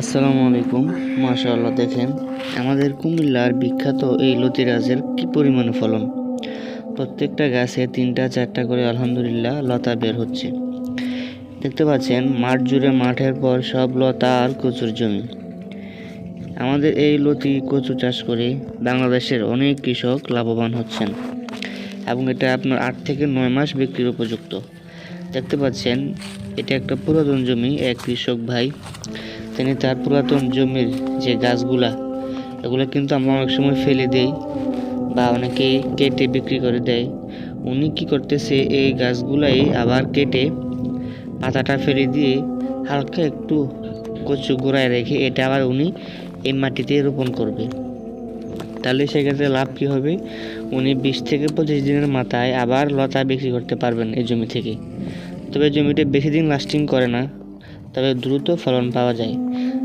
আসসালামু আলাইকুম। মাশাআল্লাহ, দেখেন আমাদের কুমিল্লার বিখ্যাত এই লতি গাছের কি পরিমাণে ফলন? প্রত্যেকটা গাছে তিনটা, চারটা করে আলহামদুলিল্লাহ লতা বের হচ্ছে। দেখতে পাচ্ছেন, মাঠ জুড়ে মাঠের পর সব লতা আর কচুর জমি। আমাদের এই লতি কচু চাষ করে বাংলাদেশের অনেক কৃষক লাভবান হচ্ছেন এবং এটা আপনার আট থেকে নয় মাস বিক্রির উপযুক্ত। দেখতে পাচ্ছেন, এটা একটা পুরাতন জমি, এক কৃষক ভাই। তিনি তার পুরাতন জমির যে গাছগুলা, এগুলো কিন্তু আমরা অনেক সময় ফেলে দেই বা অনেকে কেটে বিক্রি করে দেয়। উনি কি করতেছে, এই গাছগুলাই আবার কেটে পাতাটা ফেলে দিয়ে হালকা একটু কচু গোড়ায় রেখে এটা আবার উনি এই মাটিতে রোপণ করবে। তাহলে সেক্ষেত্রে লাভ কী হবে? উনি বিশ থেকে পঁচিশ দিনের মাথায় আবার লতা বিক্রি করতে পারবেন এই জমি থেকে। তবে জমিটা বেশি দিন লাস্টিং করে না, তবে দ্রুত ফলন পাওয়া যায়।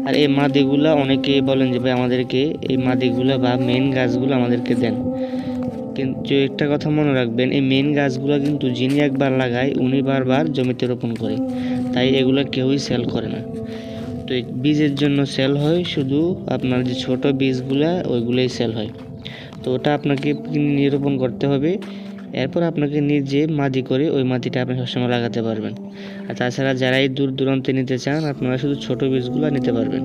আর এই মাদিগুলো অনেকেই বলেন যে, ভাই, আমাদেরকে এই মাদিগুলো বা মেন গাছগুলো আমাদেরকে দেন। কিন্তু একটা কথা মনে রাখবেন, এই মেন গাছগুলো কিন্তু যিনি একবার লাগায়, উনি বারবার জমিতে রোপণ করে। তাই এগুলো কেউই সেল করে না। তো বীজের জন্য সেল হয়, শুধু আপনার যে ছোট বীজগুলা, ওইগুলোই সেল হয়। তো ওটা আপনাকে নিরূপণ করতে হবে। এরপর আপনাকে নিজে মাটি করে ওই মাটিটা আপনি সবসময় লাগাতে পারবেন। আর তাছাড়া যারাই দূর দূরান্তে নিতে চান, আপনারা শুধু ছোট বীজগুলো নিতে পারবেন।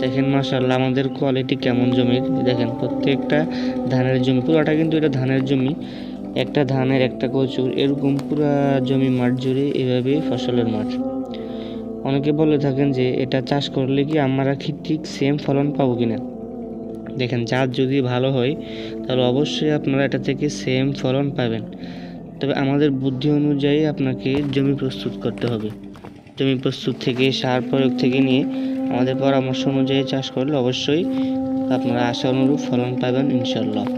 দেখেন মাসাল্লাহ আমাদের কোয়ালিটি কেমন জমির দেখেন প্রত্যেকটা ধানের জমি, পুরোটা কিন্তু এটা ধানের জমি। একটা ধানের একটা কচুর, এরকম পুরা জমি মাঠ জুড়ে এভাবে ফসলের মাঠ। অনেকে বলে থাকেন যে এটা চাষ করলে কি আমরা ঠিক সেম ফলন পাবো কিনা? দেখেন জাত যদি ভালো হয়, তাহলে অবশ্যই আপনারা এটা থেকে সেম ফলন পাবেন। তবে আমাদের বুদ্ধি অনুযায়ী আপনাকে জমি প্রস্তুত করতে হবে। জমি প্রস্তুত থেকে, সার প্রয়োগ থেকে নিয়ে আমাদের পরামর্শ অনুযায়ী চাষ করলে অবশ্যই আপনারা আশা অনুরূপ ফলন পাবেন ইনশাল্লাহ